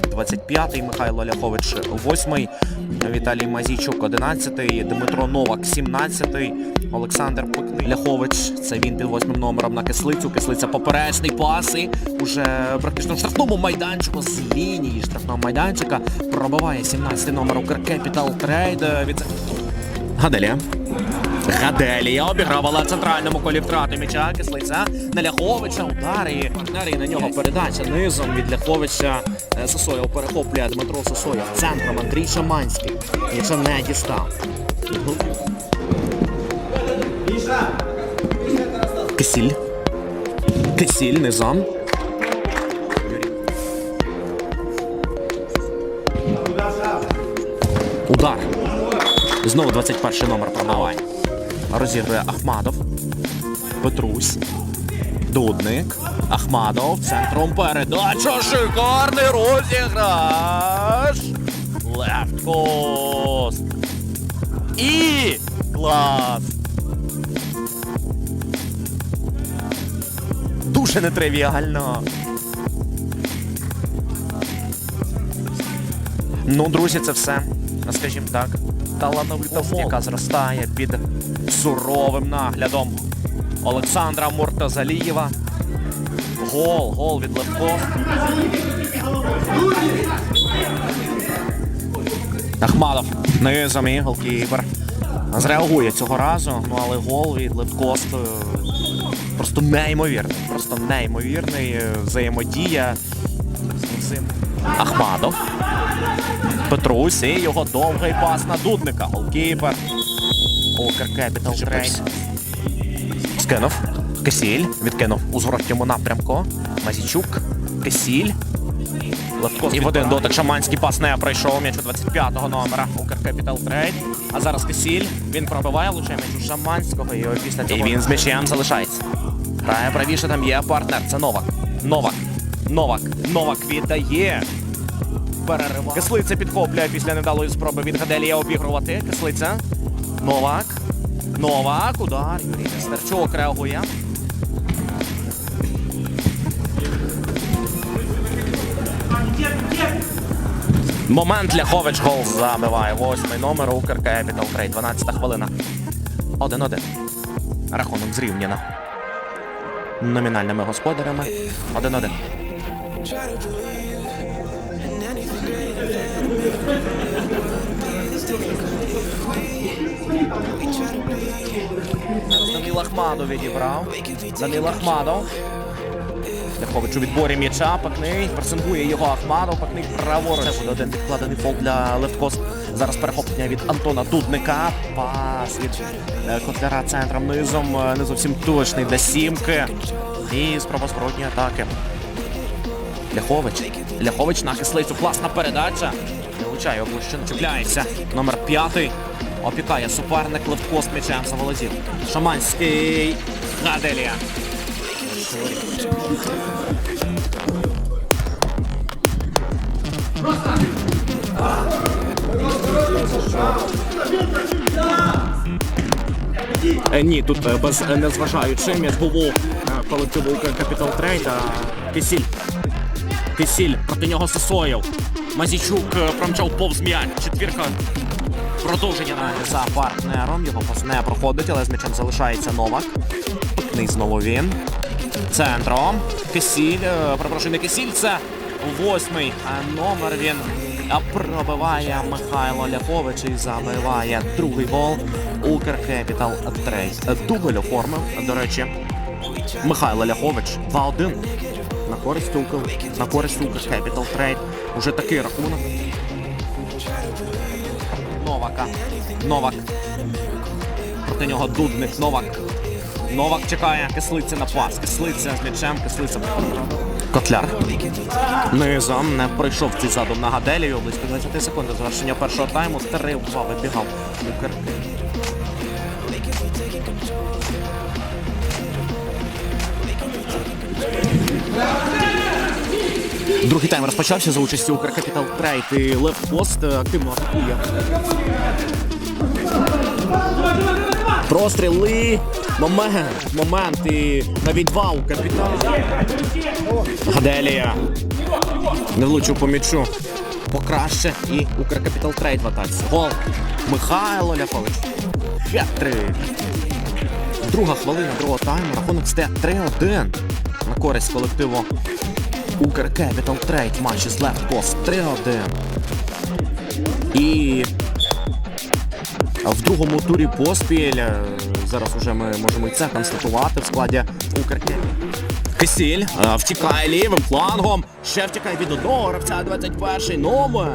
Кулик 25-й, Михайло Ляхович 8-й, Віталій Мазійчук 11-й, Дмитро Новак 17-й, Олександр Ляхович. Це він під восьмим номером на кислицю. Кислиця поперечний пас і уже практично в штрафному майданчику з лінії штрафного майданчика пробиває 17-й номер Укркепітал Трейд від Гаделія. Гаделія обігравала центральному колі втрати м'яча. Кислиця на Ляховича. Удар і і на нього передача низом від Ляховича. Е, Сосоєв перехоплює Дмитро Сосоєв. Центром Андрій Шаманський. М'яча не дістав. Кисіль. Кисіль низом. Удар. Знову 21 номер пробиває. Розігрує Ахмадов. Петрусь. Дудник. Ахмадов. Центром передача. Шикарний розіграш. Лефткост. І клас. Дуже нетривіально. Ну, друзі, це все. Скажімо так. Талановитость, яка зростає під суровим наглядом Олександра Муртазалієва. Гол, гол від Левко. Ахмадов низом і голкіпер. Зреагує цього разу, ну але гол від Левкост просто неймовірний. Просто неймовірний взаємодія з цим. Ахмадов. Петрусь і його довгий пас на Дудника. Голкіпер. Укр Кепітал Трейд. Скинув. Кисіль. Відкинув у зворотньому напрямку. Мазічук. Кисіль. І в один дотик шаманський пас не пройшов м'яч у 25-го номера. Укр Кепітал Трейд. А зараз Кисіль. Він пробиває лучше м'яч у Шаманського. І після цього... І він з м'ячем залишається. Грає правіше, там є партнер. Це Новак. Новак. Новак. Новак віддає. Перериває. Кислиця підхоплює після невдалої спроби від Гаделія обігрувати. Кислиця. Новак. Новак. Удар. Юрій Нестерчук реагує. Момент Ляхович гол забиває. Восьмий номер Укр Кепітал Трейд. 12 хвилина. 1-1. Рахунок зрівняно. Номінальними господарями. 1-1. Зараз Данил Ахмадов відібрав. Данил Ахмадов. Ляхович у відборі м'яча. Пакний. Пресингує його Ахмадов. Пакний праворуч. Це буде один підкладений фол для Левкос. Зараз перехоплення від Антона Дудника. Пас від е, Котляра центром низом. Е, Не зовсім точний для сімки. І спроба зворотньої атаки. Ляхович. Ляхович на кислицю. Класна передача. Не влучає облущено. Чіпляється. Номер п'ятий. Опікає суперник Левко з м'ячем заволодів. Шаманський. Гаделія. Е, Ні, тут е, без е, незважаючи був у е, колективу Капітал Трейд. а Кисіль. Кисіль. Проти нього Сосоєв. Мазічук е, промчав повз м'яч. Четвірка. Продовження навіть за партнером. Його пас не проходить, але з м'ячем залишається Новак. Пикний знову він. Центром. Кисіль. е, Перепрошую, не Кисіль, це восьмий номер. Він пробиває Михайло Ляхович і забиває другий гол. Укр Кепітал Трейд. Е, Дубль оформив, до речі. Михайло Ляхович 2-1. На користь Укр. На користь Укр Кепітал Трейд. Уже такий рахунок. Новака. Новак. Проти нього Дудник. Новак. Новак чекає. Кислиця на пас. Кислиця з м'ячем. Кислиця. Котляр. Низом не пройшов цей задум на Гаделію. Близько 20 секунд до завершення першого тайму. 3-2 вибігав Укр. Другий тайм розпочався за участю Укр Капітал Трейд і Лев Пост активно атакує. Простріли. Момент. Момент. І навіть два у капітана. Гаделія. Не влучив по м'ячу. Покраще і Укркапітал Трейд в атаці. Гол. Михайло Ляхович. Хет-трик. Друга хвилина другого тайму. Рахунок стає 3-1 на користь колективу Укркапітал Трейд. Матч із Left Post 3-1. І в другому турі поспіль. Зараз уже ми можемо і це констатувати в складі Укркепі. Кисіль е, втікає лівим флангом. Ще втікає від одного гравця 21-й номер.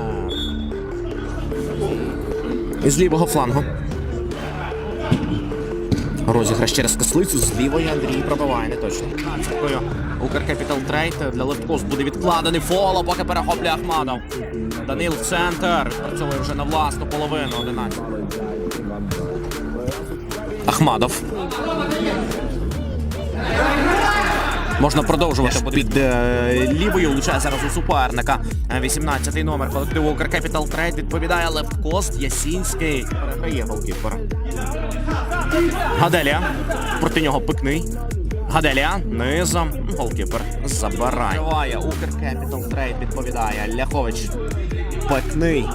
Із лівого флангу. Розіграш через кислицю з лівої Андрій пробиває не точно. Дякую. Укркапітал Трейд для левкост буде відкладений фоло, поки перехоплює Ахмадов. Данил центр. Працює вже на власну половину 11. Ахмадов. Можна продовжувати буде під е, лівою. Влучає зараз у суперника. Е, 18-й номер колективу Укркапітал Трейд відповідає Левкост Ясінський. Переграє голкіпер. Гаделія. Проти нього пикний. Гаделія. Низом. Голкіпер. Забирає. Укркапітал Трейд відповідає. Ляхович. Пекний.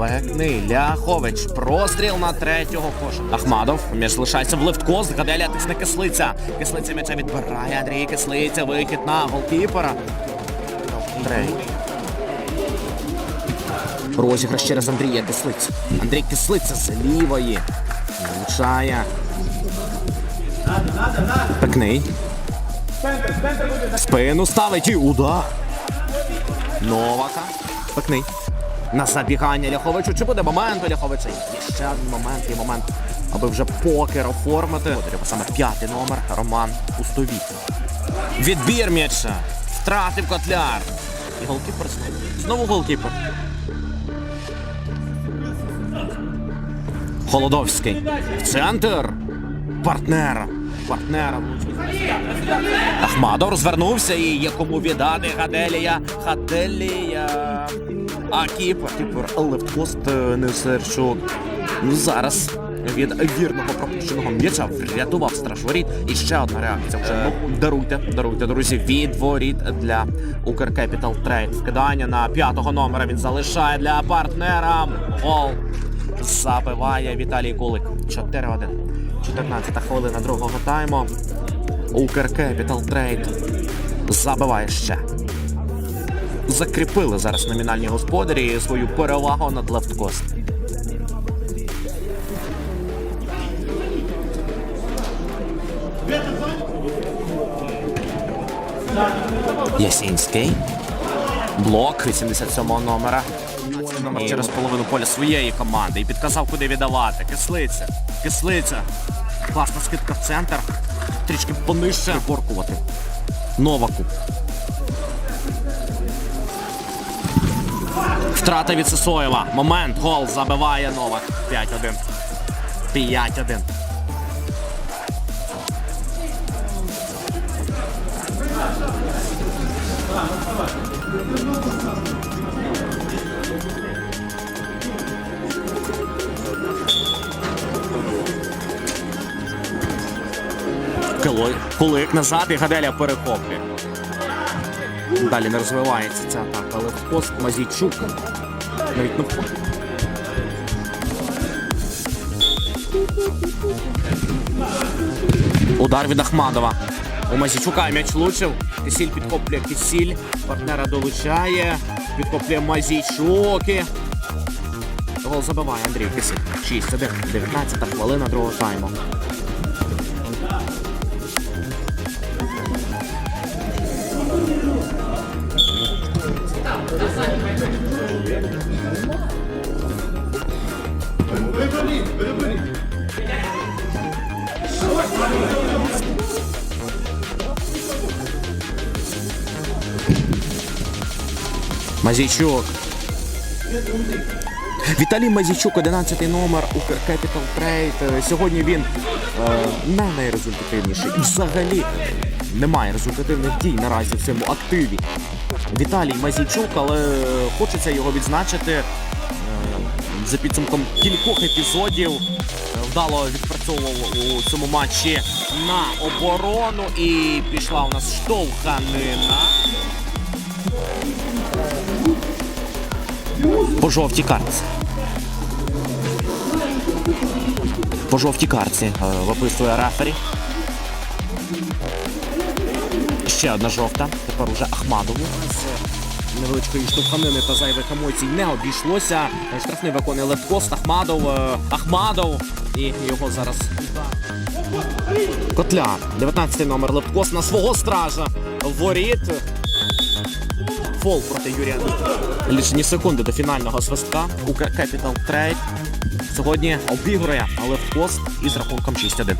Пекний. Ляхович. Простріл на третього коша. Ахмадов. М'яч лишається в лифткост. Гаделія тисне кислиця. Кислиця м'яча відбирає. Андрій Кислиця. Вихід на голкіпера. Трейд. Розіграш через Андрія Кислиця. Андрій Кислиця з лівої. Влучає. Пекний. Спину ставить і удар. Новака. Пекний. На забігання Ляховичу. Чи буде момент у Ляховича? Є ще один момент, є момент, аби вже покер оформити. Треба саме п'ятий номер. Роман Пустовіт. Відбір м'яча. Втратив котляр. І голкіпер знову. Знову голкіпер. Холодовський. Центр. Партнера. Партнера. Ахмадов розвернувся і є кому віддати Хаделія. Хаделія. А кіпер. Кіпер левткост Несерчук. Ну зараз від вірного пропущеного м'яча врятував страж воріт. І ще одна реакція. Вже ну, даруйте, даруйте, друзі. Від воріт для Укркепітал Трейд. Вкидання на п'ятого номера він залишає для партнера. Гол забиває Віталій Кулик. 4-1. 14 хвилина другого тайму. Укркепітал Трейд забиває ще. Закріпили зараз номінальні господарі свою перевагу над Левткост. Ясінський. Блок 87-го номера. Номер через половину поля своєї команди і підказав, куди віддавати. Кислиця. Кислиця. Класна скидка в центр. Трішки понижче приборкувати. Новаку. Втрата від Сисоєва. Момент. Гол забиває Новак. 5-1. 5-1. Килой. Кулик назад і Гаделя перехоплює. Далі не розвивається ця атака, але в пост Мазійчук. Навіть не входить. Удар від Ахмадова. У Мазічука м'яч влучив. Кисіль підхоплює Кисіль. Партнера долучає. Підхоплює Мазійчук. і Гол забиває Андрій Кисіль. 6-1. 19 хвилина другого тайму. Мазійчук. Віталій Мазійчук, 11 номер Укркепітал Трейд. Сьогодні він е, не найрезультативніший. Взагалі немає результативних дій наразі в цьому активі. Віталій Мазійчук, але хочеться його відзначити за підсумком кількох епізодів. Е, вдало відпрацьовував у цьому матчі на оборону і пішла у нас штовханина. По жовтій карці. По жовтій карці е, виписує рефері. Ще одна жовта. Тепер уже Ахмадову. Невеличкої штовханини та зайвих емоцій не обійшлося. Штрафний виконує левткост Ахмадов. е, Ахмадов. І його зараз. Котля. 19 номер Левткост на свого стража. Воріт. Фол проти Юрія. Лічені секунди до фінального свистка. У Capital Trade сьогодні обігрує Левткост із рахунком 6-1.